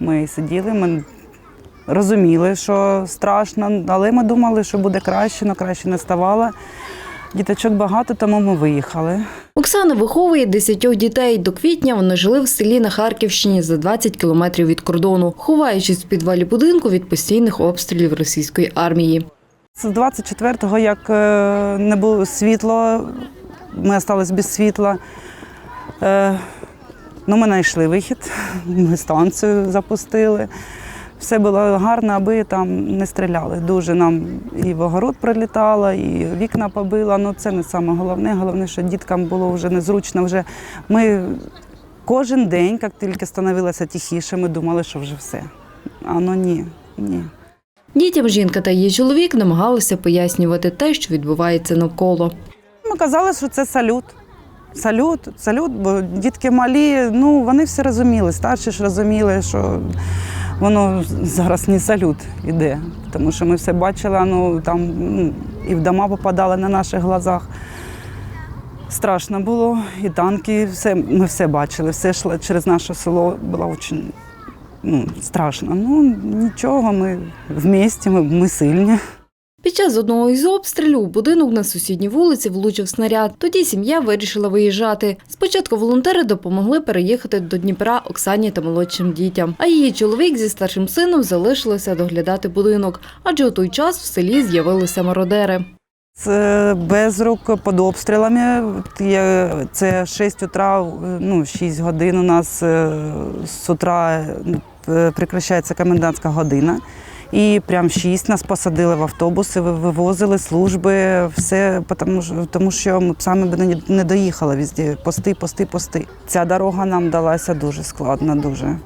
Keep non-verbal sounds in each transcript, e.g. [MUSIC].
Ми сиділи, ми розуміли, що страшно, але ми думали, що буде краще, але краще не ставало. Діточок багато, тому ми виїхали. Оксана виховує десятьох дітей. До квітня вони жили в селі на Харківщині за 20 кілометрів від кордону, ховаючись в підвалі будинку від постійних обстрілів російської армії. З 24-го, як е, не було світла, ми залишились без світла. Ну, ми знайшли вихід, [LAUGHS] ми станцію запустили. Все було гарно, аби там не стріляли. Дуже нам і в огород прилітало, і вікна побило. Ну це не саме головне. Головне, що діткам було вже незручно. Вже ми кожен день, як тільки становилося тихіше, ми думали, що вже все. А ну ні, ні. Дітям жінка та її чоловік намагалися пояснювати те, що відбувається навколо. Ми казали, що це салют. Салют, салют, бо дітки малі, ну вони всі розуміли, старші ж розуміли, що воно зараз не салют іде. Тому що ми все бачили, ну там ну, і в дома попадали на наших глазах. Страшно було, і танки, все, ми все бачили, все йшло через наше село було дуже ну, страшно. Ну нічого, ми в місті, ми, ми сильні. Під час одного із обстрілів у будинок на сусідній вулиці влучив снаряд. Тоді сім'я вирішила виїжджати. Спочатку волонтери допомогли переїхати до Дніпра Оксані та молодшим дітям. А її чоловік зі старшим сином залишилися доглядати будинок, адже у той час в селі з'явилися мародери. Це без рук під обстрілами. Це 6 утра, ну 6 годин у нас е, з утра е, прекращається комендантська година. І прям 6 нас посадили в автобуси, вивозили служби, все, тому, що- ми б самі б не- доїхали везде. Пости, пости, пости. Ця дорога нам далася дуже складно, дуже.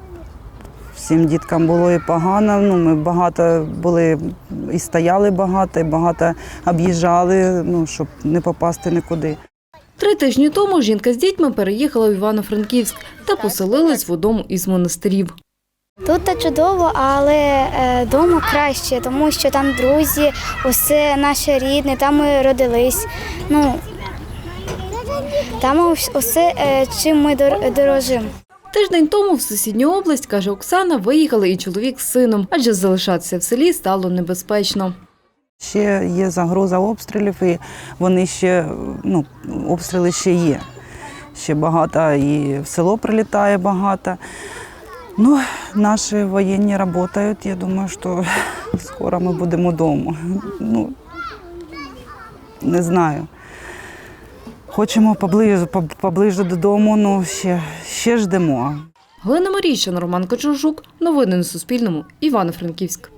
Всім діткам було і погано. Ну, ми багато були і стояли багато, і багато об'їжджали, ну, щоб не попасти нікуди. Три тижні тому жінка з дітьми переїхала в Івано-Франківськ та поселилась в одному із монастирів. Тут та чудово, але вдома краще, тому що там друзі, усе наше рідне, там ми родились. Ну, там ус- усе, е, чим ми дорожимо. Тиждень тому в сусідню область, каже Оксана, виїхали і чоловік з сином, адже залишатися в селі стало небезпечно. Ще є загроза обстрілів, і вони ще, ну, обстріли ще є. Ще багато і в село прилітає багато. Ну, наші воєнні працюють. Я думаю, що [LAUGHS] скоро ми будемо вдома. Ну, не знаю. Хочемо поближе, поближе додому, ну ще, ще ждемо. Галина Марійщина, Роман Кочужук. Новини на Суспільному. Івано-Франківськ.